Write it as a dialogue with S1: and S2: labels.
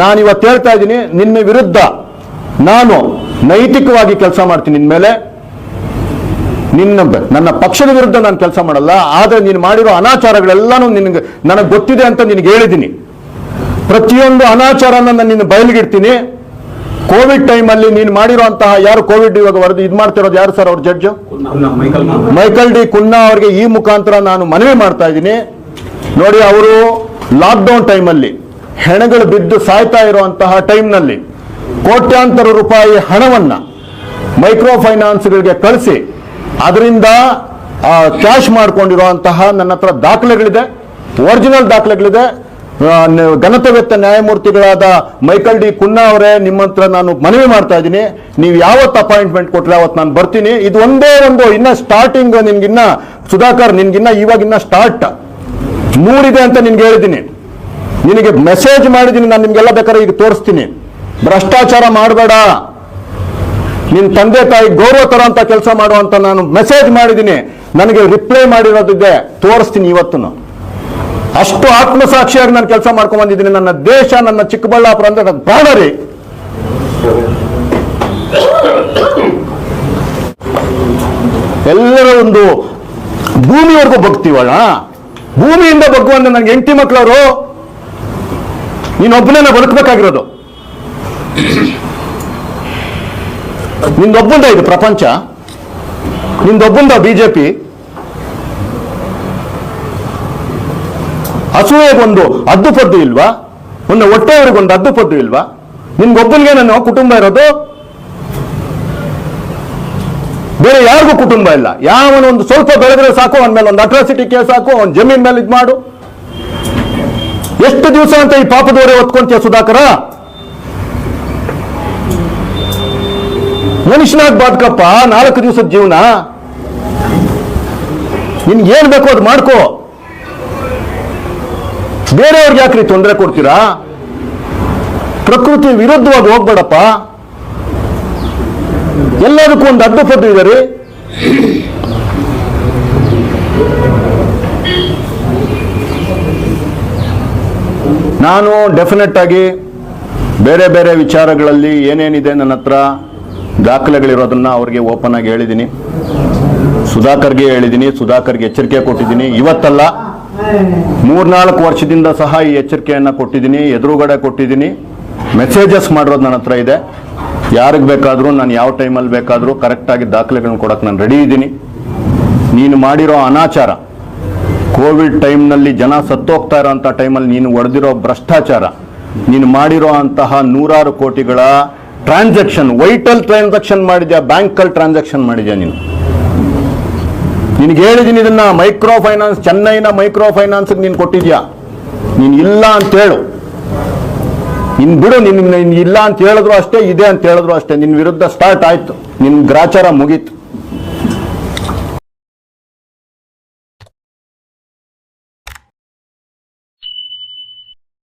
S1: ನಾನು ಇವತ್ತು ಹೇಳ್ತಾ ಇದ್ದೀನಿ, ನಿನ್ನ ವಿರುದ್ಧ ನಾನು ನೈತಿಕವಾಗಿ ಕೆಲಸ ಮಾಡ್ತೀನಿ ನಿನ್ನ ಮೇಲೆ. ನಿನ್ನ ನನ್ನ ಪಕ್ಷದ ವಿರುದ್ಧ ನಾನು ಕೆಲಸ ಮಾಡಲ್ಲ, ಆದರೆ ನೀನು ಮಾಡಿರೋ ಅನಾಚಾರಗಳೆಲ್ಲಾನು ನಿನಗೆ, ನನಗೆ ಗೊತ್ತಿದೆ ಅಂತ ನಿನಗೆ ಹೇಳಿದ್ದೀನಿ. ಪ್ರತಿಯೊಂದು ಅನಾಚಾರನ ನಾನು ನಿನ್ನ ಬಯಲಿಗಿಡ್ತೀನಿ ಕೋವಿಡ್ ಟೈಮಲ್ಲಿ ನೀನು ಮಾಡಿರುವಂತಹ ಯಾರು ಕೋವಿಡ್ ಇವಾಗ ವರದಿ ಇದು ಮಾಡ್ತಿರೋದು ಯಾರು ಸರ್ ಅವ್ರ ಜಡ್ಜು? ಮೈಕಲ್ ಡಿ ಕುನ್ನಾ ಅವರಿಗೆ ಈ ಮುಖಾಂತರ ನಾನು ಮನವಿ ಮಾಡ್ತಾ ಇದ್ದೀನಿ. ನೋಡಿ, ಅವರು ಲಾಕ್ಡೌನ್ ಟೈಮಲ್ಲಿ ಹೆಣಗಳು ಬಿದ್ದು ಸಾಯ್ತಾ ಇರುವಂತಹ ಟೈಮ್ನಲ್ಲಿ ಕೋಟ್ಯಾಂತರ ರೂಪಾಯಿ ಹಣವನ್ನ ಮೈಕ್ರೋ ಫೈನಾನ್ಸ್ಗಳಿಗೆ ಕಳಿಸಿ ಅದರಿಂದ ಕ್ಯಾಶ್ ಮಾಡಿಕೊಂಡಿರುವಂತಹ ನನ್ನ ಹತ್ರ ದಾಖಲೆಗಳಿದೆ, ಒರಿಜಿನಲ್ ದಾಖಲೆಗಳಿದೆ. ಘನತವೆತ್ತ ನ್ಯಾಯಮೂರ್ತಿಗಳಾದ ಮೈಕಲ್ ಡಿ ಕುನ್ನಾ ಅವರೇ ನಿಮ್ಮ ಹತ್ರ ನಾನು ಮನವಿ ಮಾಡ್ತಾ ಇದ್ದೀನಿ. ನೀವು ಯಾವತ್ತು ಅಪಾಯಿಂಟ್ಮೆಂಟ್ ಕೊಟ್ಟರೆ ಅವತ್ತು ನಾನು ಬರ್ತೀನಿ. ಇದು ಒಂದೇ ಒಂದು, ಇನ್ನ ಸ್ಟಾರ್ಟಿಂಗ್ ನಿನ್ಗಿನ್ನ ಸುಧಾಕರ್ ನಿನ್ಗಿನ್ನ ಇವಾಗಿನ್ನ ಸ್ಟಾರ್ಟ್ ಮೂರಿದೆ ಅಂತ ನಿನ್ಗೆ ಹೇಳಿದ್ದೀನಿ. ನಿನಗೆ ಮೆಸೇಜ್ ಮಾಡಿದ್ದೀನಿ, ನಾನು ನಿಮ್ಗೆಲ್ಲ ಬೇಕಾದ್ರೆ ಈಗ ತೋರಿಸ್ತೀನಿ. ಭ್ರಷ್ಟಾಚಾರ ಮಾಡಬೇಡ. ನಿನ್ನ ತಂದೆ ತಾಯಿ ಗೌರವ ತರ ಅಂತ ಕೆಲಸ ಮಾಡುವಂತ ನಾನು ಮೆಸೇಜ್ ಮಾಡಿದ್ದೀನಿ. ನನಗೆ ರಿಪ್ಲೈ ಮಾಡಿರೋದಿದೆ. ತೋರಿಸ್ತೀನಿ ಇವತ್ತು ಅಷ್ಟು ಆತ್ಮಸಾಕ್ಷಿಯಾಗಿ ನಾನು ಕೆಲಸ ಮಾಡ್ಕೊಂಡ್ ಬಂದಿದ್ದೀನಿ. ನನ್ನ ದೇಶ, ನನ್ನ ಚಿಕ್ಕಬಳ್ಳಾಪುರ ಅಂದ್ರೆ ನನ್ನ ಪ್ರಾಣ ರೀ. ಎಲ್ಲರ ಒಂದು ಭೂಮಿವರೆಗೂ ಬಗ್ತೀವಳ ಭೂಮಿಯಿಂದ ಬಗ್ಗುವಂತ ನನಗೆ ಎಂಟಿ ಮಕ್ಕಳವರು ನೀನೊಬ್ಬನೇ ಬದುಕಬೇಕಾಗಿರೋದು. ನಿಂದೊಬ್ಬಂದ ಇದು ಪ್ರಪಂಚ, ನಿಂದೊಬ್ಬಂದ ಬಿಜೆಪಿ. ಅಸೂಯೆಗೊಂದು ಅದ್ದುಪದ್ದು ಇಲ್ವಾ? ಒಂದು ಹೊಟ್ಟೆಯವರಿಗೊಂದು ಅದ್ದುಪದ್ದು ಇಲ್ವಾ? ನಿನ್ಗೊಬ್ಬನಿಗೆ ನನ್ನ ಕುಟುಂಬ ಇರೋದು? ಬೇರೆ ಯಾರಿಗೂ ಕುಟುಂಬ ಇಲ್ಲ. ಯಾವನೊಂದು ಸ್ವಲ್ಪ ಬೆಳೆದ್ರೆ ಸಾಕು, ಅವನ ಮೇಲೆ ಒಂದು ಅಟ್ರಾಸಿಟಿ ಕೇಸ್ ಹಾಕು, ಅವನ ಜಮೀನ್ ಮೇಲೆ ಇದು ಮಾಡು ಎಷ್ಟು ದಿವಸ ಅಂತ ಈ ಪಾಪದವರೆ ಒತ್ಕೊಂತೀಯ, ಸುಧಾಕರ? ಮನುಷ್ಯನಾಗ್ ಬಾದ್ಕಪ್ಪ, ನಾಲ್ಕು ದಿವಸದ ಜೀವನ? ನಿನ್ಗೆ ಏನ್ ಬೇಕೋ ಅದು ಮಾಡ್ಕೋ. ಬೇರೆಯವ್ರಿಗೆ ಯಾಕ್ರಿ ತೊಂದರೆ ಕೊಡ್ತೀರಾ? ಪ್ರಕೃತಿ ವಿರುದ್ಧವಾಗಿ ಹೋಗ್ಬೇಡಪ್ಪ. ಎಲ್ಲದಕ್ಕೂ ಒಂದು ಅಡ್ಡಪಟ್ಟು ಇದೆ ರೀ. ನಾನು ಡೆಫಿನೆಟ್ ಆಗಿ ಬೇರೆ ಬೇರೆ ವಿಚಾರಗಳಲ್ಲಿ ಏನೇನಿದೆ ನನ್ನ ಹತ್ರ ದಾಖಲೆಗಳಿರೋದನ್ನ ಅವ್ರಿಗೆ ಓಪನ್ ಆಗಿ ಹೇಳಿದ್ದೀನಿ ಸುಧಾಕರ್ಗೆ ಹೇಳಿದ್ದೀನಿ ಸುಧಾಕರ್ಗೆ ಎಚ್ಚರಿಕೆ ಕೊಟ್ಟಿದ್ದೀನಿ. ಇವತ್ತಲ್ಲ ಮೂರ್ನಾಲ್ಕು ವರ್ಷದಿಂದ ಸಹ ಈ ಎಚ್ಚರಿಕೆಯನ್ನು ಕೊಟ್ಟಿದ್ದೀನಿ, ಎದುರುಗಡೆ ಕೊಟ್ಟಿದ್ದೀನಿ. ಮೆಸೇಜಸ್ ಮಾಡಿರೋದು ನನ್ನ ಹತ್ರ ಇದೆ. ಯಾರಿಗೆ ಬೇಕಾದರೂ, ನಾನು ಯಾವ ಟೈಮಲ್ಲಿ ಬೇಕಾದರೂ ಕರೆಕ್ಟಾಗಿ ದಾಖಲೆಗಳನ್ನ ಕೊಡೋಕೆ ನಾನು ರೆಡಿ ಇದ್ದೀನಿ ನೀನು ಮಾಡಿರೋ ಅನಾಚಾರ ಕೋವಿಡ್ ಟೈಮ್ನಲ್ಲಿ ಜನ ಸತ್ತೋಗ್ತಾ ಇರೋಂಥ ಟೈಮಲ್ಲಿ ನೀನು ಒಡೆದಿರೋ ಭ್ರಷ್ಟಾಚಾರ, ನೀನು ಮಾಡಿರೋ ಅಂತಹ ನೂರಾರು ಕೋಟಿಗಳ ಟ್ರಾನ್ಸಾಕ್ಷನ್, ವೈಟಲ್ ಟ್ರಾನ್ಸಾಕ್ಷನ್ ಮಾಡಿದ್ಯಾ, ಬ್ಯಾಂಕಲ್ಲಿ ಟ್ರಾನ್ಸಾಕ್ಷನ್ ಮಾಡಿದ್ಯಾ ನೀನು? ನಿನಗೆ ಹೇಳಿದ್ದೀನಿ ಇದನ್ನ ಮೈಕ್ರೋ ಫೈನಾನ್ಸ್ ಚೆನ್ನೈನ ಮೈಕ್ರೋ ಫೈನಾನ್ಸ್ಗೆ ನೀನು ಕೊಟ್ಟಿದ್ಯಾ? ನೀನು ಇಲ್ಲ ಅಂತ ಹೇಳು. ನಿನ್ ಬಿಡು, ನಿನ್ ಇಲ್ಲ ಅಂತ ಹೇಳಿದ್ರು ಅಷ್ಟೇ, ಇದೆ ಅಂತ ಹೇಳಿದ್ರು ಅಷ್ಟೇ ನಿನ್ನ ವಿರುದ್ಧ ಸ್ಟಾರ್ಟ್ ಆಯ್ತು. ನಿನ್ನ ಗ್ರಾಚಾರ ಮುಗೀತು.